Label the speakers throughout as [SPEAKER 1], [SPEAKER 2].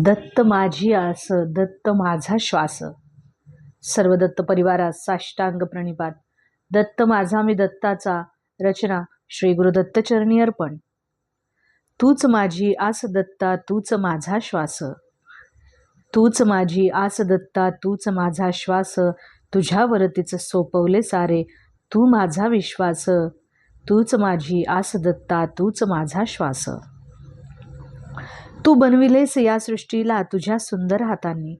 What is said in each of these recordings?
[SPEAKER 1] दत्त माझी आस दत्त माझा श्वास. सर्व दत्त परिवारात साष्टांग प्रणिपात. दत्त माझा मी दत्ताचा. रचना श्री गुरुदत्त अर्पण. तूच माझी आस दत्ता तूच माझा श्वास. तूच माझी आस दत्ता तूच माझा श्वास. तुझ्यावरतीच सोपवले सारे. तू माझा विश्वास. तूच माझी आस दत्ता तूच माझा श्वास. तू बनविलेस या सृष्टीला तुझ्या सुंदर हातांनी.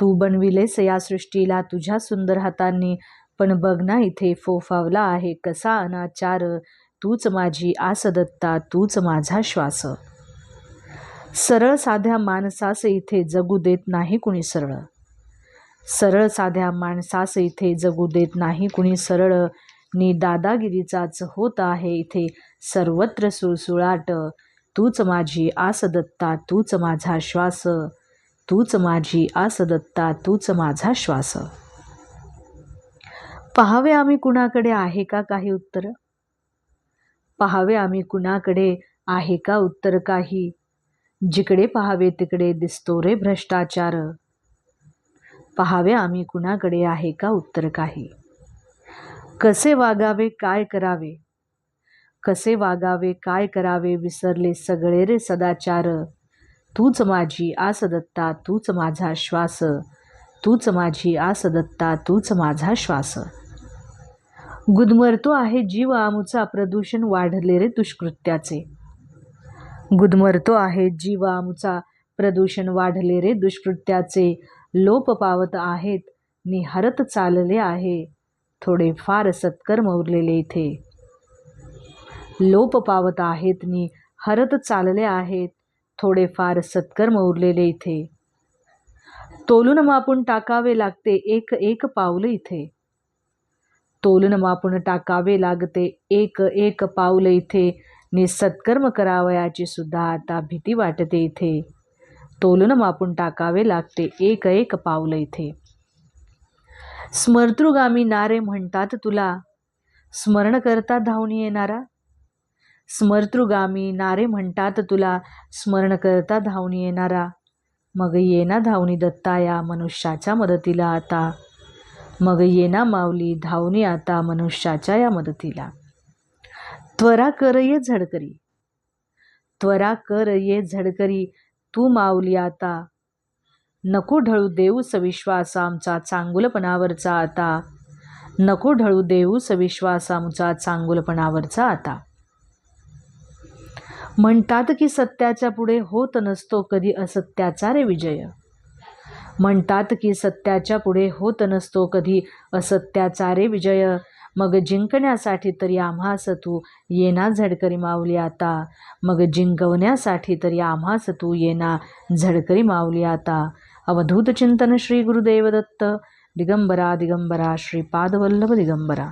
[SPEAKER 1] तू बनविलेस या सृष्टीला तुझ्या सुंदर हातांनी. पण बघ ना इथे फोफावला आहे कसा अनाचार. तूच माझी आसदत्ता तूच माझा श्वास. सरळ साध्या माणसास इथे जगू देत नाही कुणी सरळ. सरळ साध्या माणसास इथे जगू देत नाही कुणी सरळ. नी दादागिरीचाच होत आहे इथे सर्वत्र सुळसुळाट. तूच माझी आसदत्ता तूच माझा श्वास. तूच माझी आसदत्ता तूच माझा श्वास. पहावे आम्ही कुणाकडे आहे का काही उत्तर? पहावे आम्ही कुणाकडे आहे का उत्तर काही? जिकडे पहावे तिकडे दिसतो रे भ्रष्टाचार. पहावे आम्ही कुणाकडे आहे का उत्तर काही? कसे वागावे काय करावे? कसे वागावे काय करावे विसरले सगळे रे सदाचार. तूच माझी आसदत्ता तूच माझा श्वास. तूच माझी आसदत्ता तूच माझा श्वास. गुदमरतो आहे जीव आमुचा प्रदूषण वाढले रे दुष्कृत्याचे. गुदमरतो आहे जीव आमुचा प्रदूषण वाढले रे दुष्कृत्याचे. लोप पावत आहेत निहरत चालले आहे. थोडे फार सत्कर्म उरलेले इथे. लोप पावत आहेत नि हरत चालले आहेत थोडेफार सत्कर्म उरलेले इथे. तोलून मापून टाकावे लागते एक एक पाऊल इथे. तोलून मापून टाकावे लागते एक एक पाऊल इथे नि सत्कर्म करावयाची सुद्धा आता भीती वाटते इथे. तोलून मापून टाकावे लागते एक एक पाऊल इथे. स्मर्तृगामी नारे म्हणतात तुला. स्मरण करता धावून येणारा. स्मर्तृगामी नारे म्हणतात तुला स्मरण करता धावून येणारा. मग येना धावणी दत्ता या मनुष्याच्या मदतीला आता. मग येना माऊली धावणी आता मनुष्याच्या या मदतीला. त्वरा कर ये झडकरी. त्वरा कर ये झडकरी तू माऊली आता. नको ढळू देऊ सविश्वास आमचा चांगुलपणावरचा आता. नको ढळू देऊ सविश्वास आमचा चांगुलपणावरचा आता. म्हणतात की सत्याच्या पुढे होत नसतो कधी असत्याचा रे विजय. म्हणतात की सत्याच्या पुढे होत नसतो कधी असत्याचा रे विजय. मग जिंकण्यासाठी तरी आम्हास तू येना झडकरी माऊली आता. मग जिंकवण्यासाठी तरी आम्हास तू येना झडकरी माऊली आता. अवधूत चिंतन श्री गुरुदेव दत्त दिगंबरा दिगंबरा श्रीपादवल्लभ दिगंबरा.